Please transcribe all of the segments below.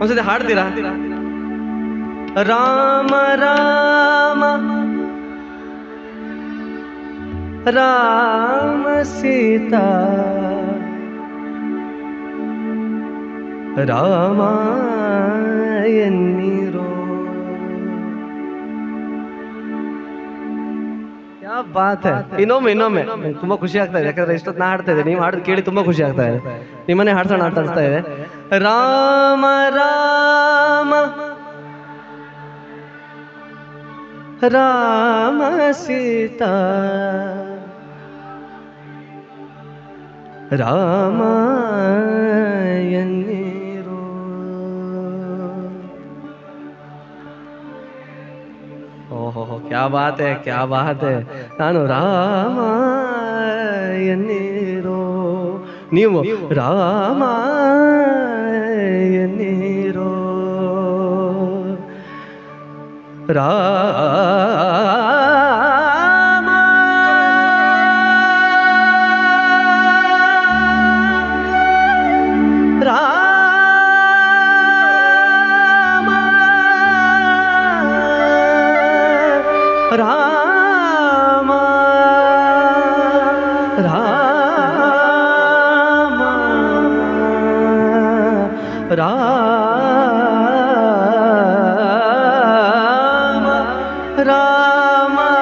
ಒಂದ್ಸತಿ ಹಾಡ್ತೀರಾ? ರಾಮ ರಾಮ ರಾಮ ಸೀತಾ ರಾಮ ಎನ್ನಿರೋ ಯಾ ಬಾತ್. ಇನ್ನೊಮ್ಮೆ ಇನ್ನೊಮ್ಮೆ. ತುಂಬಾ ಖುಷಿ ಆಗ್ತಾ ಇದೆ. ಯಾಕಂದ್ರೆ ಇಷ್ಟೊತ್ತು ನಾ ಹಾಡ್ತಾ ಇದ್ದೆ. ನೀವು ಹಾಡೋದು ಕೇಳಿ ತುಂಬಾ ಖುಷಿ ಆಗ್ತಾ ಇದೆ. ನಿಮ್ಮನೆ ಹಾಡ್ಸೋಣ ಅಂತ ಅನಿಸ್ತಾ ಇದೆ. राम राम। राम सीता। राम ओहो क्या बात है क्या बात है। ನಾನು राम ನೀವು ರಾಮ ನೀರೋ ರಾ oh Rama.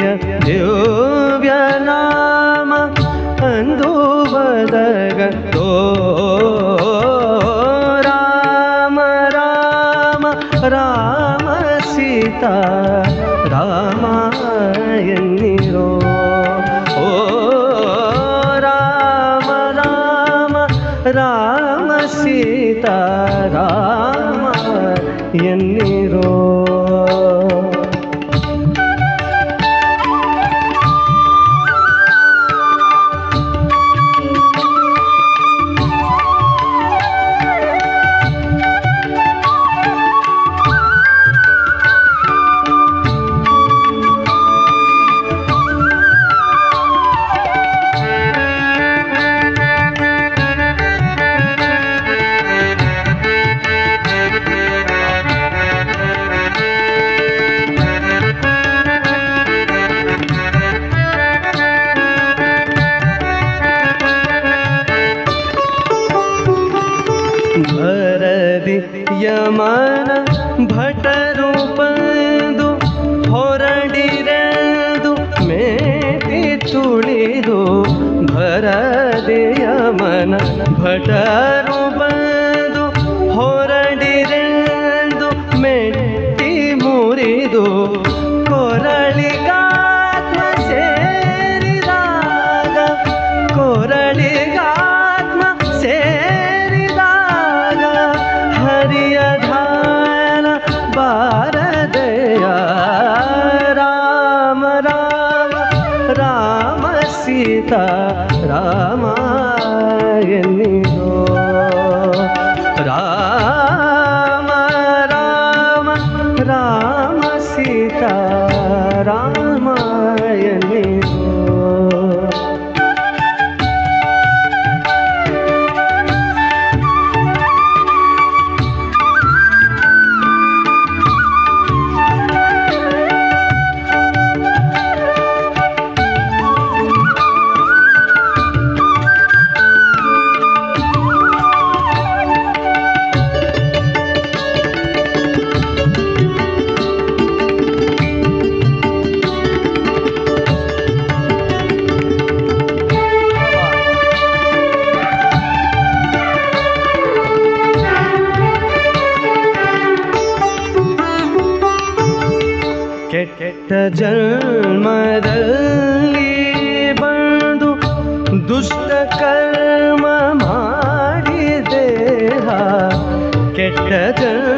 ಅಮರಪತಿಯ ದಿವ್ಯ ನಾಮ ಅಂದು ಬದಗೋ ರಾಮ ರಾಮ ರಾಮ ಸೀತಾ ರಾಮ ಎನ್ನಿರೋ ಓ ರಾಮ ರಾಮ ರಾಮ ಸೀತಾ ರಾಮ ಎನ್ನಿರೋ ಯಮನ ಭಟರು ಬಂದು ಹೊರಡಿರೆಂದು ಮೆಟ್ಟಿ ಮುರಿದು ಕೆಟ್ಟ ಜನ್ಮದಲ್ಲಿ जन् मल बन्धु दुष्टकर् ಕೆಟ್ಟ ಜನ್ಮ